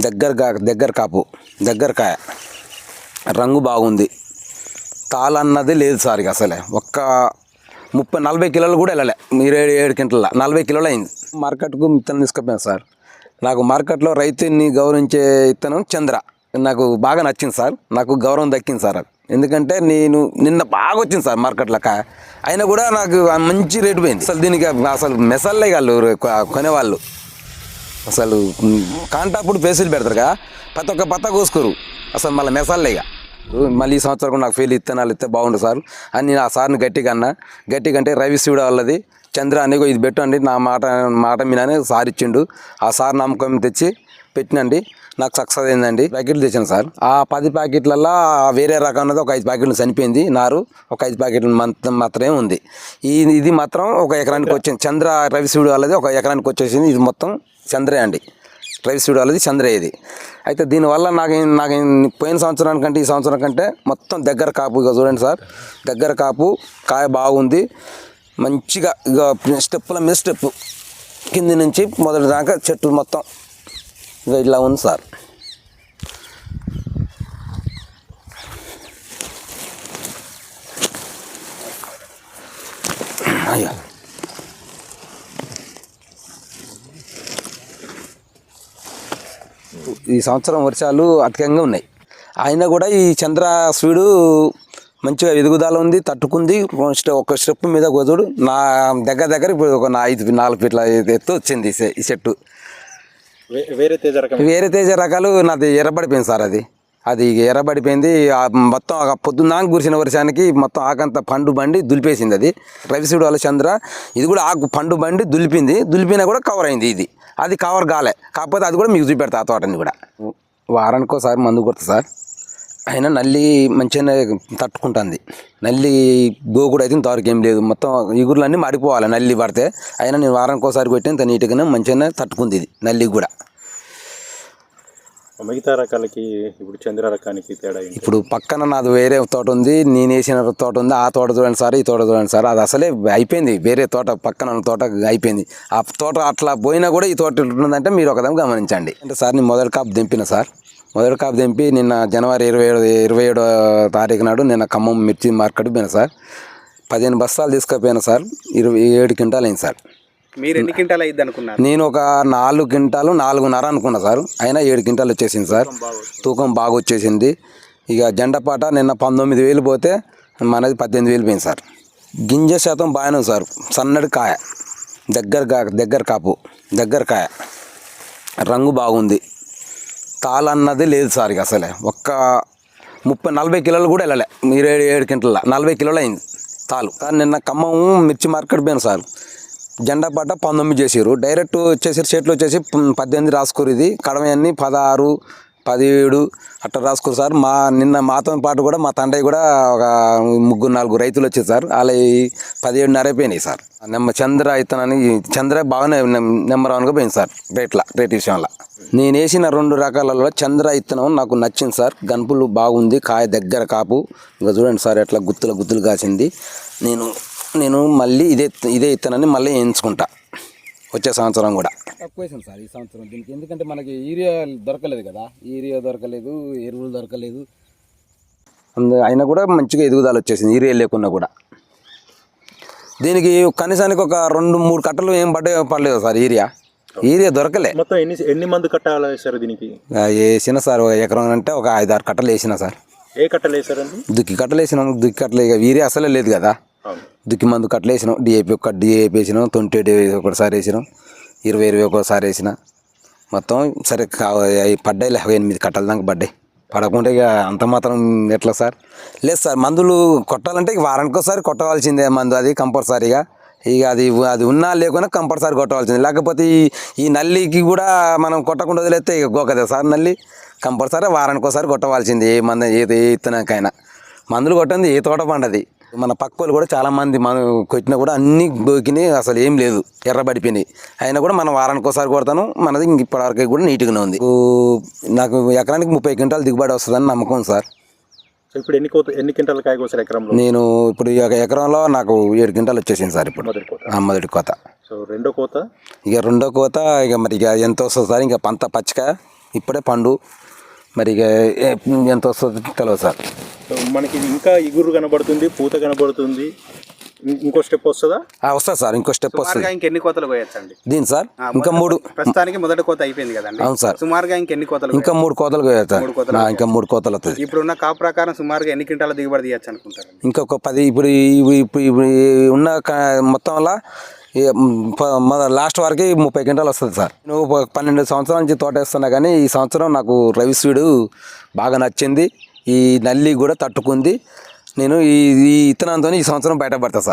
దగ్గరగా దగ్గర కాపు దగ్గర కాయ రంగు బాగుంది. తాళన్నది లేదు సార్ ఇక అసలే. ఒక్క ముప్పై నలభై కిలోలు కూడా వెళ్ళలే. మీరు ఏడు ఏడు నలభై కిలోలు అయింది. మార్కెట్కు విత్తనం తీసుకుపోయాను సార్. నాకు మార్కెట్లో రైతుని గౌరవించే విత్తనం చంద్ర. నాకు బాగా నచ్చింది సార్. నాకు గౌరవం దక్కింది సార్ అది. ఎందుకంటే నేను నిన్న బాగా వచ్చింది సార్ మార్కెట్లో కాయ అయినా కూడా నాకు మంచి రేటు పోయింది. అసలు దీనికి అసలు మెసల్లే వాళ్ళు కొనేవాళ్ళు. అసలు ఉమ్, కాంటాప్పుడు పేసులు పెడతారుగా ప్రతి ఒక్క పత్త కోసుకోరు. అసలు మళ్ళీ మెసాలే ఇక. మళ్ళీ ఈ సంవత్సరం కూడా నాకు ఫెయిల్ ఇత్తనాలు ఇస్తే బాగుండు సార్. అని నేను ఆ సార్ని గట్టిగా అన్నా. గట్టిగా అంటే రవి శివుడు వాళ్ళది. చంద్ర అనేగో ఇది పెట్టండి నా మాట మాట మీదనే సార్ ఇచ్చిండు. ఆ సార్ నమ్మకం తెచ్చి పెట్టినండి. నాకు సక్సెస్ అయిందండి. ప్యాకెట్లు తెచ్చాను సార్. ఆ పది ప్యాకెట్లలో వేరే రకం ఉన్నది ఒక ఐదు ప్యాకెట్లు చనిపోయింది. నారు ఒక ఐదు ప్యాకెట్లు మాత్రం మాత్రమే ఉంది. ఈ ఇది మాత్రం ఒక ఎకరానికి వచ్చింది చంద్ర రవిశివుడు వాళ్ళది ఒక ఎకరానికి వచ్చేసింది. ఇది మొత్తం చంద్రే అండి. రవిశివుడు వాళ్ళది చంద్రయ్య ఇది. అయితే దీనివల్ల నాకు నాకు పోయిన సంవత్సరానికంటే ఈ సంవత్సరం కంటే మొత్తం దగ్గర కాపు ఇక చూడండి సార్. దగ్గర కాపు కాయ బాగుంది. మంచిగా ఇక స్టెప్పుల మీద స్టెప్ కింది నుంచి మొదటి దాకా చెట్టు మొత్తం ఇక ఇలా ఉంది సార్. అయ్యా. ఈ సంవత్సరం వర్షాలు అధికంగా ఉన్నాయి. అయినా కూడా ఈ చంద్ర స్వీడు మంచిగా ఎదుగుదల ఉంది తట్టుకుంది. ఒక స్టెప్ మీద గోదుడు నా దగ్గర దగ్గర ఇప్పుడు ఒక ఐదు నాలుగు ఫీట్ల ఎత్తు వచ్చింది ఈ చెట్టు వేరే తేజ రకాలు నాది ఎర్రబడిపోయింది సార్ అది. అది ఎర్రబడిపోయింది. మొత్తం పొద్దున్నాక కురిసిన వర్షానికి మొత్తం ఆకంత పండు బండి దులిపేసింది అది. రవిశివుడు వాళ్ళ చంద్ర ఇది కూడా ఆకు పండు బండి దులిపింది. దులిపినా కూడా కవర్ అయింది ఇది. అది కవర్ కాలే. కాకపోతే అది కూడా మీకు చూపెడతా ఆ తోటని కూడా. వారానికి ఒకసారి మందు కొడుతుంది సార్. అయినా నల్లి మంచిగానే తట్టుకుంటుంది. నల్లి గోగుడు అయితే ఇంతవరకు ఏం లేదు. మొత్తం ఇగురులన్నీ మాడిపోవాలి నల్లి పడితే. అయినా నేను వారానికి ఒకసారి కొట్టిన ఇంత నీట్గానే మంచిగానే తట్టుకుంది ఇది నల్లి కూడా. మిగతా రకాలకి ఇప్పుడు చంద్ర రకానికి తేడా ఇప్పుడు పక్కన నాది వేరే తోట ఉంది నేను వేసిన తోట ఉంది ఆ తోట చూడండి సార్ ఈ తోట చూడండి సార్ అది అసలే అయిపోయింది. వేరే తోట పక్కన తోట అయిపోయింది. ఆ తోట అట్లా పోయినా కూడా ఈ తోట ఉంటుందంటే మీరు ఒకదాం గమనించండి. అంటే సార్ నేను మొదటి కాపు దింపిన సార్. మొదటి కాపు దింపి నిన్న జనవరి ఇరవై ఏడు ఇరవై ఏడో తారీఖు నాడు నిన్న ఖమ్మం మిర్చి మార్కెట్ పోయిన సార్. పదిహేను బస్తాలు తీసుకుపోయాను సార్. ఇరవై ఏడు క్వింటాలు అయింది సార్. మీరు ఎన్ని క్వింటాలు అయ్యిద్ది అనుకున్నారు? నేను ఒక నాలుగు క్వింటాలు నాలుగున్నర అనుకున్నా సార్. అయినా ఏడు క్వింటాలు వచ్చేసింది సార్. తూకం బాగా వచ్చేసింది. ఇక జెండపాట నిన్న పంతొమ్మిది వేలు పోతే మనది పద్దెనిమిది వేలు పోయింది సార్. గింజ శాతం బాగానే ఉంది సార్. సన్నటి కాయ. దగ్గర కా- దగ్గర కాపు. దగ్గర కాయ. రంగు బాగుంది. తాళన్నది లేదు సార్ ఇక అసలే. ఒక్క ముప్పై నలభై కిలోలు కూడా వెళ్ళలే. మీరు ఏడు ఏడు క్వింటల నలభై కిలోలు అయింది తాలు సార్ నిన్న ఖమ్మం మిర్చి మార్కెట్ పోయాను సార్. జెండా పట్ట పంతొమ్మిది చేసారు డైరెక్ట్ వచ్చేసి చెట్లు వచ్చేసి పద్దెనిమిది రాసుకోరు ఇది. కడమయన్ని పదహారు పదిహేడు అట్లా రాసుకోరు సార్. మా నిన్న మాతో పాటు కూడా మా తండ్రి కూడా ఒక ముగ్గురు నాలుగు రైతులు వచ్చారు సార్. అలా పదిహేడు నరైపోయినాయి సార్. నెమ్మ చంద్ర ఇతనని చంద్ర బాగానే నెం- నెంబర్ వన్గా పోయింది సార్ రేట్ల రేట్ విషయంలో. నేను వేసిన రెండు రకాలలో చంద్ర ఇత్తనం నాకు నచ్చింది సార్. గన్పులు బాగుంది కాయ దగ్గర కాపు. ఇంకా చూడండి సార్ ఎట్లా గుత్తుల గుత్తులు కాసింది. నేను నేను మళ్ళీ ఇదే ఇదే ఇత్తనాన్ని మళ్ళీ ఎంచుకుంటా వచ్చే సంవత్సరం కూడా. తక్కువ వేసాను సార్ ఈ సంవత్సరం. దీనికి ఎందుకంటే మనకి యూరియా దొరకలేదు కదా. యూరియా దొరకలేదు ఎరువులు దొరకలేదు. అందు అయినా కూడా మంచిగా ఎదుగుదల వచ్చేసింది యూరియా లేకున్నా కూడా. దీనికి కనీసానికి ఒక రెండు మూడు కట్టలు ఏం పడ్డే పడలేదు సార్ యూరియా? యూరియా దొరకలే. మొత్తం ఎన్ని ఎన్ని మంది కట్టాలి సార్ దీనికి? వేసిన సార్ ఒక ఎకరం అంటే ఒక ఐదు ఆరు కట్టలు వేసిన సార్. ఏ కట్టలు వేసారండి? దుక్కి కట్టలు వేసినాం దుక్కి కట్టలు ఇక వీరే అసలే లేదు కదా. దుక్కి మందు కట్టలు వేసినాం డిఏపి ఒక డిఏపి వేసినాం. ట్వంటీ ఎయిట్ ఒకసారి వేసినాం. ఇరవై ఇరవై ఒకసారి వేసిన. మొత్తం సరే పడ్డాయి లేక ఎనిమిది కట్టల దాకా పడ్డాయి. పడకుండా ఇక అంత మాత్రం ఎట్లా సార్? లేదు సార్ మందులు కొట్టాలంటే ఇక వారానికి ఒకసారి కొట్టవలసిందే మందు. అది కంపల్సరీగా ఇక. అది అది ఉన్నా లేకున్నా కంపల్సరీ కొట్టవలసింది. లేకపోతే ఈ నల్లికి కూడా మనం కొట్టకుండా వదిలేస్తే ఇక గోకదే సార్ నల్లి కంపల్సరీ వారానికి ఒకసారి కొట్టవలసింది. ఏ మంద ఏ ఏ ఇత్తనాకైనా మందులు కొట్టింది ఏ తోట పండది. మన పక్క వాళ్ళు కూడా చాలా మంది మన కొట్టినా కూడా అన్ని గోకినాయి అసలు ఏం లేదు. ఎర్రబడిపోయినాయి. అయినా కూడా మనం వారానికి ఒకసారి కొడతాను మనది ఇంక ఇప్పటివరకు కూడా నీట్గానే ఉంది. నాకు ఎకరానికి ముప్పై క్వింటాలు దిగుబడి వస్తుందని నమ్మకం సార్. ఇప్పుడు ఎన్ని కోత ఎన్ని క్వింటాల కాయ కోసారు ఎకరంలో? నేను ఇప్పుడు ఎకరంలో నాకు ఏడు క్వింటాలు వచ్చేసింది సార్ ఇప్పుడు. మొదటి కోత. ఆ మొదటి కోత. సో రెండో కోత? ఇక రెండో కోత ఇక మరి ఇక ఎంత వస్తుంది సార్? ఇంకా పంత పచ్చిక ఇప్పుడే పండు. మరి ఇక ఎంత వస్తుందో తెలియదు సార్. మనకి ఇంకా ఇగురు కనబడుతుంది పూత కనబడుతుంది. ఇంకో స్టెప్ వస్తుందా? వస్తుంది సార్ ఇంకో స్టెప్ వస్తుంది. సుమారుగా ఇంకెన్ని కోతలు కోయొచ్చండి దీని సార్? ఇంకా మూడు. ప్రస్తుతానికి మొదటి కోత అయిపోయింది కదండి. అవును సార్. సుమారుగా ఇంకెన్ని కోతలు ఇంకా మూడు కోతలు కోయతారు మూడు కోతలు ఇంకా మూడు కోతలు వస్తుంది. ఇప్పుడున్న కాపు ప్రకారం సుమారుగా ఎన్ని క్వింటాల దిగుబడి తీయచ్చు అనుకుంటారండి ఇంకొక పది ఇప్పుడు ఇప్పుడు ఇప్పుడు ఉన్న క- మొత్తం వల్ల ఈ ప- మన లాస్ట్ వరకు ముప్పై క్వింటాలు వస్తుంది సార్. నేను పన్నెండు సంవత్సరాల నుంచి తోట వేస్తున్నా కానీ ఈ సంవత్సరం నాకు రవి సీడు బాగా నచ్చింది. ఈ నల్లి కూడా తట్టుకుంది. నేను ఈ ఈ ఇత్తనంతో ఈ సంవత్సరం బయటపడతా సార్.